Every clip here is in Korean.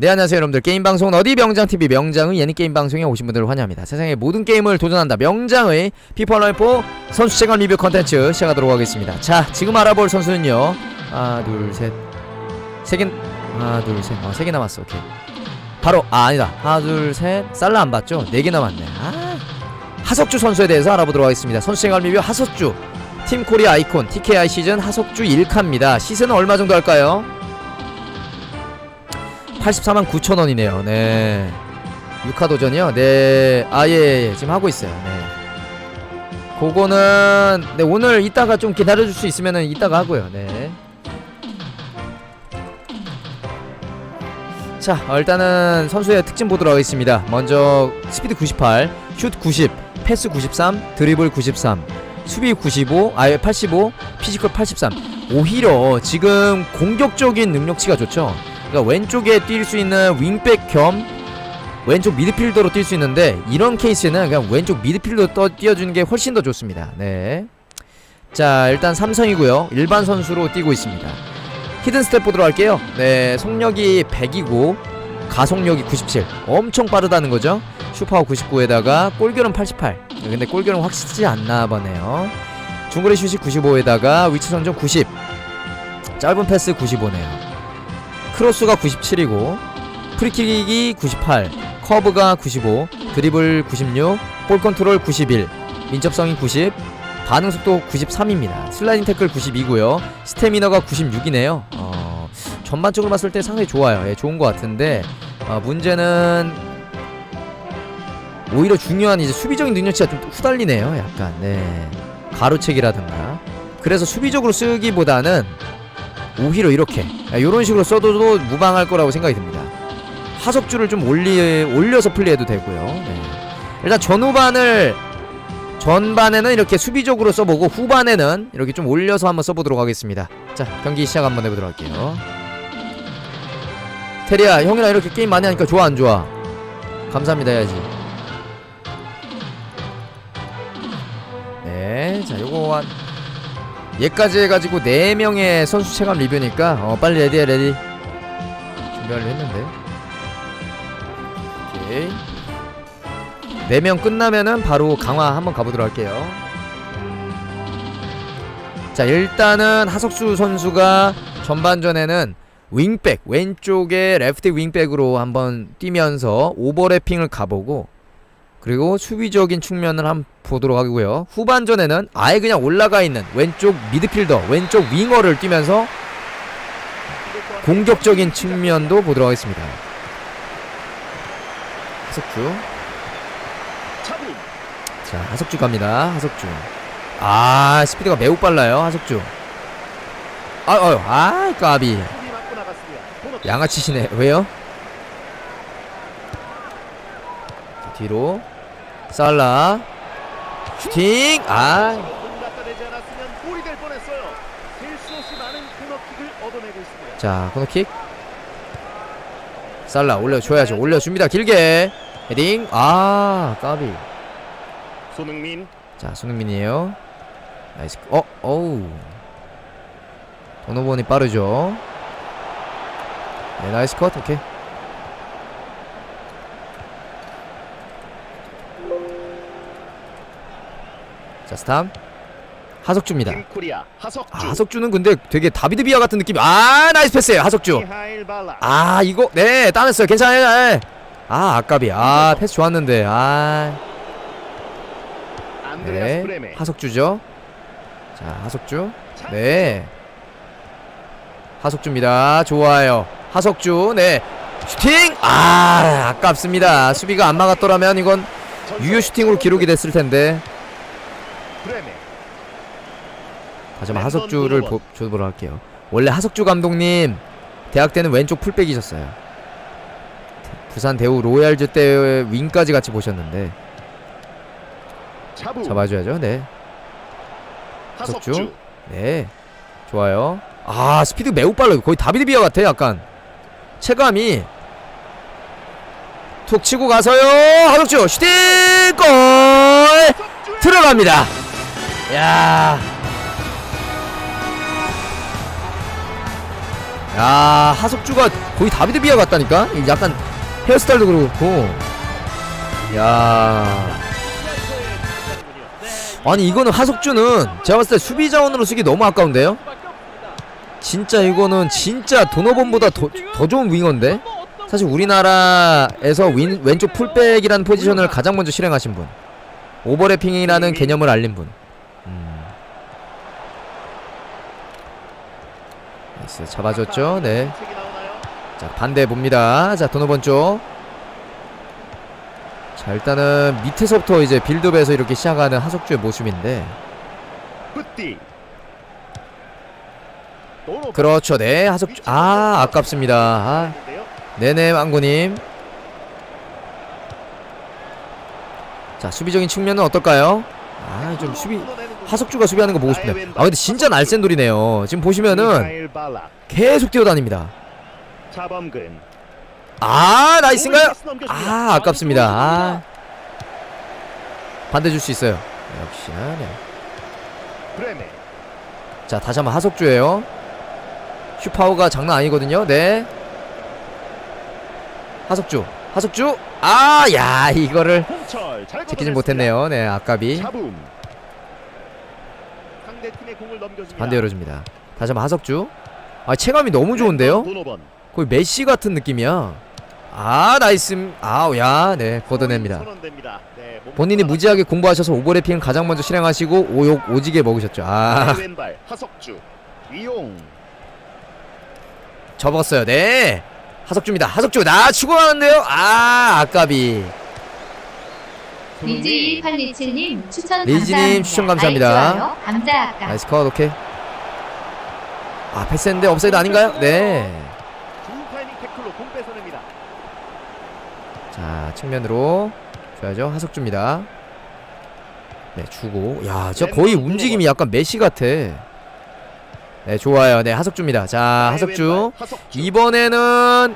네 안녕하세요 여러분들. 게임방송 어디? 명장TV 명장의 예능 게임방송에 오신 분들을 환영합니다. 세상의 모든 게임을 도전한다. 명장의 피퍼라이프 선수 체감 리뷰 컨텐츠 시작하도록 하겠습니다. 자 지금 알아볼 선수는요. 하나 둘셋. 세개 하나 둘셋. 어, 세 개 남았어. 오케이. 바로 아 아니다. 하나 둘셋. 살라 안 봤죠? 네 개 남았네. 아 하석주 선수에 대해서 알아보도록 하겠습니다. 선수 체감 리뷰 하석주. 팀 코리아 아이콘 TKI 시즌 하석주 1카입니다. 시세는 얼마 정도 할까요? 84만 9천 원이네요. 네. 6카 도전이요? 네. 아, 예, 예, 예. 지금 하고 있어요. 네. 그거는, 네, 오늘 이따가 좀 기다려줄 수 있으면은 이따가 하고요. 네. 자, 어, 일단은 선수의 특징 보도록 하겠습니다. 먼저, 스피드 98, 슛 90, 패스 93, 드리블 93, 수비 95, 아예 85, 피지컬 83. 오히려 지금 공격적인 능력치가 좋죠. 그러니까 왼쪽에 뛸 수 있는 윙백 겸 왼쪽 미드필더로 뛸 수 있는데 이런 케이스는 그냥 왼쪽 미드필더 떠 뛰어주는 게 훨씬 더 좋습니다. 네. 자 일단 삼성이고요. 일반 선수로 뛰고 있습니다. 히든 스텝 보도록 할게요. 네, 속력이 100이고 가속력이 97. 엄청 빠르다는 거죠. 슈퍼 99에다가 골결은 88. 근데 골결은 확실치 않나 보네요. 중거리 슛이 95에다가 위치 선정 90. 짧은 패스 95네요. 크로스가 97이고 프리킥이 98 커브가 95 드리블 96 볼 컨트롤 91 민첩성이 90 반응 속도 93입니다. 슬라이딩 태클 92고요. 스태미너가 96이네요. 어, 전반적으로 봤을 때 상당히 좋아요. 예, 좋은 것 같은데 어, 문제는 오히려 중요한 이제 수비적인 능력치가 좀 후달리네요 약간. 네. 가로채기라든가. 그래서 수비적으로 쓰기보다는 오히려 이렇게 이런 식으로 써도 무방할 거라고 생각이 듭니다. 하석주를 좀 올리 올려서 플레이해도 되고요. 네. 일단 전후반을 전반에는 이렇게 수비적으로 써보고 후반에는 이렇게 좀 올려서 한번 써보도록 하겠습니다. 자 경기 시작 한번 해보도록 할게요. 테리야 형이랑 이렇게 게임 많이 하니까 좋아 안 좋아? 감사합니다 해야지. 네, 자 요거 한 얘까지 해가지고 4명의 선수 체감 리뷰니까 어 빨리 레디해 레디. 준비하려 했는데. 오케이. 4명 끝나면은 바로 강화 한번 가보도록 할게요. 자 일단은 하석수 선수가 전반전에는 윙백 왼쪽에 레프트 윙백으로 한번 뛰면서 오버래핑을 가보고 그리고 수비적인 측면을 한번 보도록 하고요. 후반전에는 아예 그냥 올라가 있는 왼쪽 미드필더, 왼쪽 윙어를 뛰면서 공격적인 측면도 보도록 하겠습니다. 하석주. 자, 하석주 갑니다. 하석주. 아, 스피드가 매우 빨라요. 하석주. 아, 어휴, 아, 까비. 양아치시네. 왜요? 자, 뒤로. 살라. 슈팅. 아, 자, 코너킥. 살라 올려줘야죠. 올려줍니다. 길게. 헤딩. 아, 까비. 손흥민 자, 손흥민이에요. 나이스. 어, 어우. 도노본이 빠르죠. 네, 나이스 컷. 오케이. 자, 스탐. 하석주입니다. 팀 코리아 하석주 아, 하석주는 근데 되게 다비드 비아 같은 느낌. 아, 나이스 패스예요. 하석주. 아, 이거 네, 따냈어요. 괜찮아요. 네. 아, 아깝이. 아, 패스 좋았는데. 아. 네. 하석주죠. 자, 하석주. 네. 하석주입니다. 좋아요. 하석주. 네. 슈팅! 아, 아깝습니다. 수비가 안 막았더라면 이건 유효 슈팅으로 기록이 됐을 텐데. 브레메 다시 한번 하석주를 보, 줘보러 할게요. 원래 하석주 감독님 대학 때는 왼쪽 풀백이셨어요. 부산 대우 로얄즈 때 윙까지 같이 보셨는데 차부 잡아줘야죠. 네. 하석주 하석주. 네. 좋아요. 아, 스피드 매우 빨라요. 거의 다비드 비아 같아, 약간. 체감이. 툭 치고 가서요. 하석주 슈팅 골 들어갑니다. 야. 아 하석주가 거의 다비드 비아 같다니까? 이 약간 헤어스타일도 그렇고 야. 아니 이거는 하석주는 제가 봤을 때 수비 자원으로 쓰기 너무 아까운데요? 진짜 이거는 진짜 도노본보다 더, 더 좋은 윙어인데? 사실 우리나라에서 윈, 왼쪽 풀백이라는 포지션을 가장 먼저 실행하신 분. 오버래핑이라는 개념을 알린 분 나이스. 잡아줬죠? 네? 자 반대 봅니다. 자 도노번 쪽 자 일단은 밑에서부터 이제 빌드업에서 이렇게 시작하는 하석주의 모습인데. 그렇죠. 네 하석주 아 아깝습니다. 아, 네네 망구님. 자 수비적인 측면은 어떨까요? 아 좀 수비 하석주가 수비하는 거 보고 싶네 아 근데 진짜 날쌘돌이네요 지금 보시면은. 계속 뛰어다닙니다. 아 나이스인가요. 아 아깝습니다 아 반대 줄 수 있어요 역시나 네. 브레멘. 자 다시 한번 하석주예요 슈파워가 장난 아니거든요 네 하석주 하석주 아야 이거를 제끼진 걷어냈습니다. 못했네요 네 아깝이. 상대 팀의 공을 넘겨줍니다. 반대 열어줍니다 다시 한번 하석주 아 체감이 너무 좋은데요 도노번. 거의 메시 같은 느낌이야 아 나이스 아우 야 네 걷어냅니다 선언됩니다. 네, 몸 본인이 무지하게 공부하셔서 오버래핑 가장 먼저 실행하시고 오욕 오지게 먹으셨죠 아 왼발 하석주. 이용. 접었어요. 네. 하석주입니다. 하석주 나 추구하는데요. 아 아까비. 리지 1827님 추천 리지님 감사합니다. 추천 감사합니다. 감자 아까. 나이스 컷 오케이. 아 패스했는데 업사이드 아닌가요? 네. 뺏어냅니다. 자 측면으로 줘야죠. 하석주입니다. 네 주고. 야 진짜 거의 움직임이 약간 메시 같아. 네 좋아요. 네 하석주입니다. 자. 왼발 하석주. 이번에는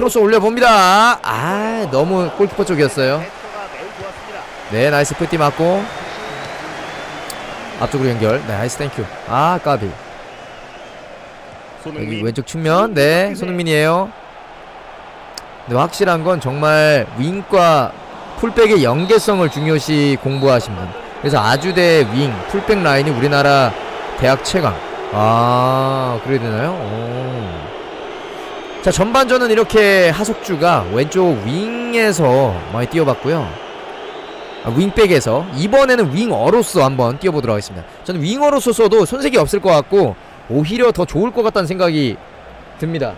크로스 올려봅니다. 아 너무 골키퍼 쪽이었어요. 네 나이스 푸티 맞고 앞쪽으로 연결 네, 나이스 땡큐 아 까비 여기. 왼쪽 측면 네 손흥민이에요 근데 확실한 건 정말 윙과 풀백의 연계성을 중요시 공부하신 분 그래서 아주대 윙 풀백 라인이 우리나라 대학 최강 아 그래야 되나요? 오. 자 전반전은 이렇게 하석주가 왼쪽 윙에서 많이 뛰어봤고요 아, 윙백에서 이번에는 윙어로서 한번 뛰어보도록 하겠습니다. 저는 윙어로서 써도 손색이 없을 것 같고 오히려 더 좋을 것 같다는 생각이 듭니다.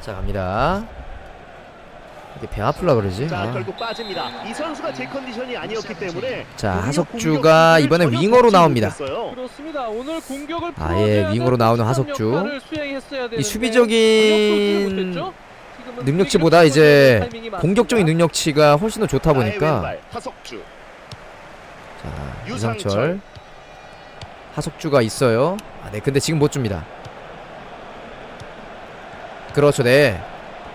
자 갑니다. 이게 배 아플라 그러지? 자 아. 결국 빠집니다. 이 선수가 제 컨디션이 아니었기 때문에 자 하석주가 이번에 윙어로 나옵니다. 그렇습니다. 오늘 공격을 아예 윙어로 나오는 하석주. 이 수비적인 능력치보다 이제 공격적인 능력치가 훨씬 더 좋다 보니까 하석주. 자 유상철. 유상철 하석주가 있어요. 아, 네 근데 지금 못 줍니다. 그렇죠, 네.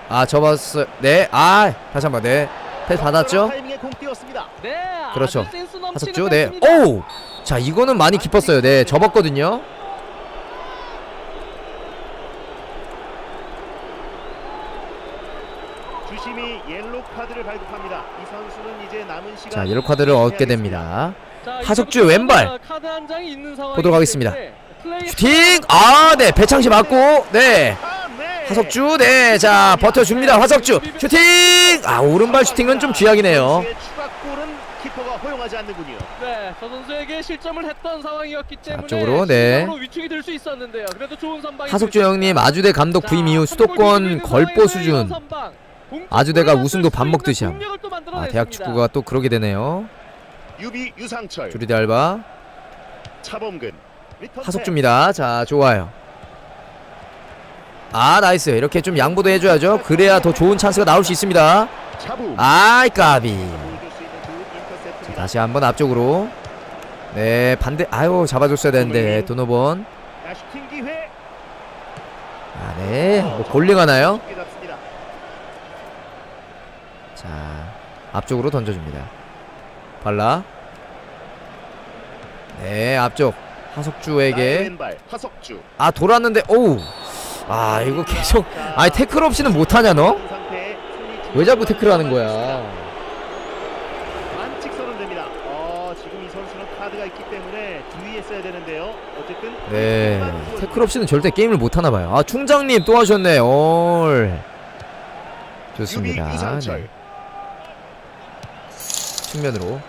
아 접었어요. 네, 아 다시 한번 네. 패스 받았죠? 띄웠습니다. 네, 그렇죠. 하석주, 네. 패스입니다. 오, 자 이거는 많이 깊었어요. 네, 접었거든요. 자 옐로 카드를 얻게 됩니다. 자, 하석주 왼발. 보도록 하겠습니다. 슈팅, 아, 네 배창시 맞고, 네. 아, 네. 하석주, 네, 자 버텨줍니다. 화석주 슈팅, 아 오른발 슈팅은 좀 쥐약이네요. 선수의 추가골은 키퍼가 허용하지 않는군요. 네, 저 선수에게 실점을 했던 상황이었기 때문에 앞쪽으로, 네. 실점으로 위축이 될 수 있었는데요. 그래도 좋은 선방이 하석주 형님 아주대 감독 부임 이후 수도권 걸보 수준 아주대가 우승도 밥 먹듯이 함. 아 대학 축구가 또 그러게 되네요. 유비 유상철 주리대 알바 차범근 리턴 하석주입니다. 자 좋아요. 아 나이스 이렇게 좀 양보도 해줘야죠. 그래야 더 좋은 찬스가 나올 수 있습니다. 아이 까비. 인터셉트입니다. 다시 한번 앞쪽으로. 네 반대 아유 잡아줬어야 되는데 도노본. 자, 아 네. 뭐 볼링 하나요? 자, 앞쪽으로 던져줍니다. 발라. 네, 앞쪽 하석주에게. 아 돌았는데 오우. 아 이거 계속 아니 태클 없이는 못하냐 너? 왜 자꾸 태클을 하는. 거야? 반칙 선언됩니다. 어, 지금 이 선수는 카드가 있기 때문에 주의했어야 되는데요. 어쨌든 네. 태클 없이는 절대 게임을 못 하나 봐요. 아 충장님 또 하셨네. 올. 좋습니다. 네. 측면으로.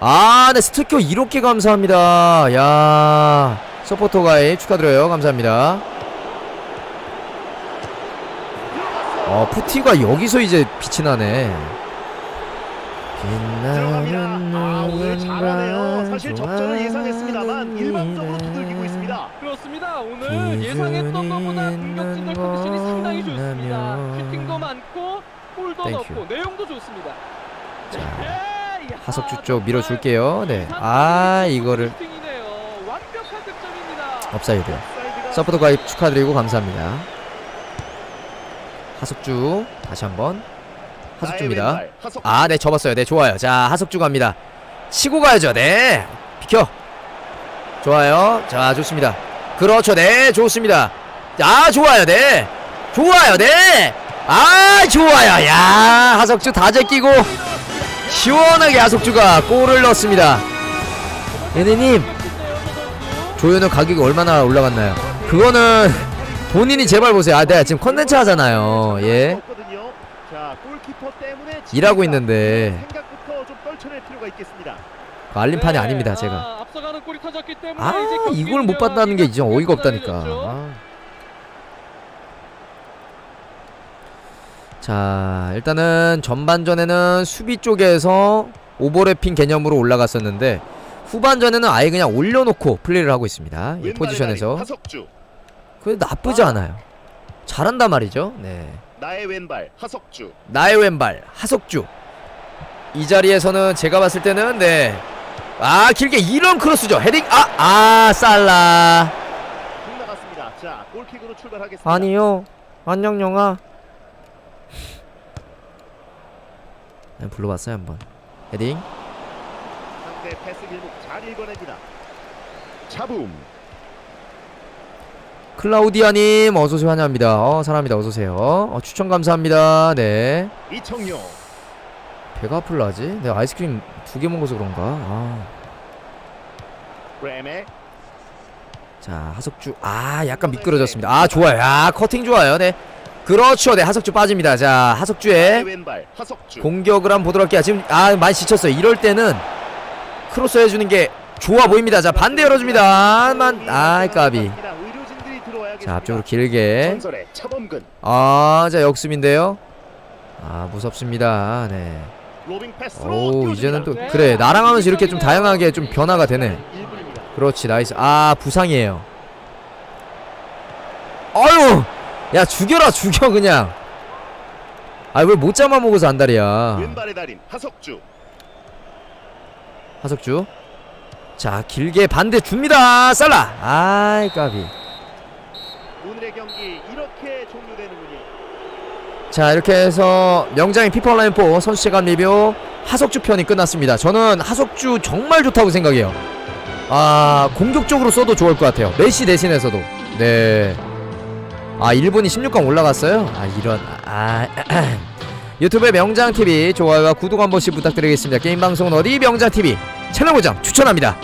아, 네 스티커 이렇게 감사합니다. 야, 서포터 가입 축하드려요. 감사합니다. 어, 푸티가 여기서 이제 빛이 나네. 들어갑니다. 아, 오늘 잘하네요. 사실. 접전을 예상했습니다만 일방적으로 두들기고 있습니다. 그렇습니다. 오늘 예상했던 것보다 공격진들 컨디션이 상당히 좋습니다. 슈팅도 많고 골도 땡큐. 넣고 내용도 좋습니다. 자, 네, 야, 하석주 쪽 밀어줄게요. 네. 아, 이거를 슈팅이네요. 완벽한 득점입니다. 업사이드. 서포터 가입 축하드리고 감사합니다. 하석주 다시 한번 하석주입니다. 아, 네 접었어요. 네 좋아요. 자 하석주 갑니다. 치고 가야죠. 네 비켜. 좋아요. 자 좋습니다. 그렇죠. 네 좋습니다. 아 좋아요. 네 좋아요. 네. 아 좋아요. 야 하석주 다 제끼고 시원하게 하석주가 골을 넣습니다. 예네님 조현우 가격이 얼마나 올라갔나요? 그거는 본인이 제발 보세요. 아, 내가 지금 컨텐츠 하잖아요. 예. 일하고. 있는데. 그 알림판이 네, 아닙니다, 아, 제가. 아, 경기 이걸 못 봤다는 게 이제 어이가 없다니까. 아. 자, 일단은 전반전에는 수비 쪽에서 오버래핑 개념으로 올라갔었는데 후반전에는 아예 그냥 올려놓고 플레이를 하고 있습니다. 이 포지션에서. 달인 하석주. 그 나쁘지 않아요. 잘한단 말이죠. 네. 나의 왼발 하석주. 나의 왼발 하석주 이 자리에서는 제가 봤을 때는 네 아 길게 이런 크로스죠 헤딩 아아 살라 공 나갔습니다. 자, 골킥으로 출발하겠습니다. 아니요 안녕 영아 네, 불러봤어요 한번 헤딩 상대 패스 길목 잘 읽어냅니다. 차붐. 클라우디아님 어서오세요. 환영합니다. 어 사랑합니다. 어서오세요. 어, 추천 감사합니다. 네. 이청용. 배가 아플라지? 내가 아이스크림 두 개 먹어서 그런가? 아. 브레메. 자 하석주. 아 약간 미끄러졌습니다. 아 좋아요. 야 커팅 좋아요. 네. 그렇죠. 네 하석주 빠집니다. 자 하석주의 왼발. 하석주. 공격을 한번 보도록 할게요. 지금 아 많이 지쳤어요. 이럴 때는 크로스 해주는 게 좋아 보입니다. 자 반대 열어줍니다 만. 아이 까비 자 앞쪽으로 길게. 아자 역습인데요. 아 무섭습니다. 네. 오. 이제는 또 그래 나랑 하면서 이렇게 좀 다양하게 좀 변화가 되네. 1분입니다. 그렇지 나이스. 아 부상이에요. 아유 야 죽여라 죽여 그냥. 아 왜 못 잡아 먹어서 안달이야. 하석주. 하석주. 자 길게 반대 줍니다. 살라. 아이 까비 오늘의 경기 이렇게 종료되는군요. 자 이렇게 해서 명장의 피파 온라인 4 선수 체감 리뷰 하석주 편이 끝났습니다. 저는 하석주 정말 좋다고 생각해요. 아 공격적으로 써도 좋을 것 같아요. 메시 대신해서도. 네아 일본이 16강 올라갔어요? 아 이런 아 유튜브의 명장TV 좋아요와 구독 한 번씩 부탁드리겠습니다. 게임 방송은 어디? 명장TV 채널 고정 추천합니다